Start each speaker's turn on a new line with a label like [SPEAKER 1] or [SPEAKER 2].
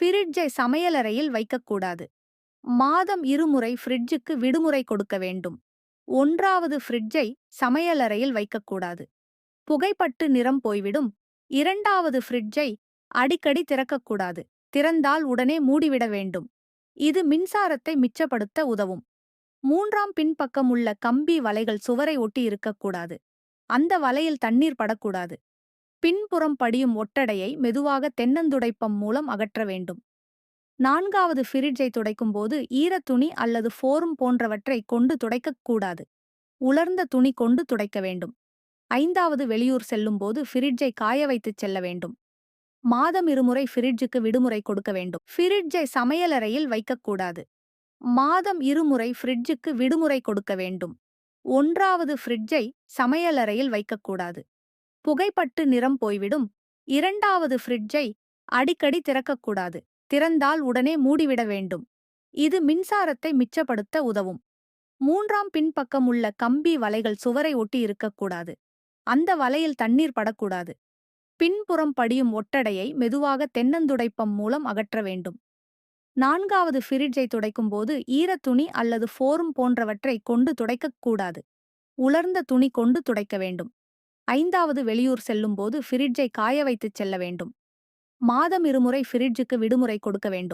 [SPEAKER 1] ஃபிரிட்ஜை சமையலறையில் வைக்கக்கூடாது. மாதம் இருமுறை ஃப்ரிட்ஜுக்கு விடுமுறை கொடுக்க வேண்டும். ஒன்றாவது ஃப்ரிட்ஜை சமையலறையில் வைக்கக்கூடாது. புகைப்பட்டு நிறம் போய்விடும். இரண்டாவது ஃப்ரிட்ஜை அடிக்கடி திறக்கக்கூடாது. திறந்தால் உடனே மூடிவிட வேண்டும். இது மின்சாரத்தை மிச்சப்படுத்த உதவும். மூன்றாம் பின்பக்கம் உள்ள கம்பி வலைகள் சுவரை ஒட்டி இருக்கக்கூடாது. அந்த வலையில் தண்ணீர் படக்கூடாது. பின்புறம் படியும் ஒட்டடையை மெதுவாக தென்னந்துடைப்பம் மூலம் அகற்ற வேண்டும். நான்காவது ஃபிரிட்ஜை துடைக்கும்போது ஈரத்துணி அல்லது ஃபோரும் போன்றவற்றை கொண்டு துடைக்கக்கூடாது. உலர்ந்த துணி கொண்டு துடைக்க வேண்டும். ஐந்தாவது வெளியூர் செல்லும்போது ஃபிரிட்ஜை காய வைத்துச் செல்ல வேண்டும். மாதம் இருமுறை ஃபிரிட்ஜுக்கு விடுமுறை கொடுக்க வேண்டும். ஃபிரிட்ஜை சமையலறையில் வைக்கக்கூடாது. மாதம் இருமுறை ஃப்ரிட்ஜுக்கு விடுமுறை கொடுக்க வேண்டும். ஒன்றாவது ஃப்ரிட்ஜை சமையலறையில் வைக்கக்கூடாது. புகைப்பட்டு நிறம் போய்விடும். இரண்டாவது ஃப்ரிட்ஜை அடிக்கடி திறக்கக்கூடாது. திறந்தால் உடனே மூடிவிட வேண்டும். இது மின்சாரத்தை மிச்சப்படுத்த உதவும். மூன்றாம் பின்பக்கம் உள்ள கம்பி வலைகள் சுவரை ஒட்டி இருக்கக்கூடாது. அந்த வலையில் தண்ணீர் படக்கூடாது. பின்புறம் படியும் ஒட்டடையை மெதுவாக தென்னந்துடைப்பம் மூலம் அகற்ற வேண்டும். நான்காவது ஃபிரிட்ஜை துடைக்கும்போது ஈரத்துணி அல்லது ஃபோரும் போன்றவற்றை கொண்டு துடைக்கக்கூடாது. உலர்ந்த துணி கொண்டு துடைக்க வேண்டும். ஐந்தாவது வெளியூர் செல்லும்போது ஃபிரிட்ஜை காய வைத்துச் செல்ல வேண்டும். மாதம் இருமுறை ஃபிரிட்ஜுக்கு விடுமுறை கொடுக்க வேண்டும்.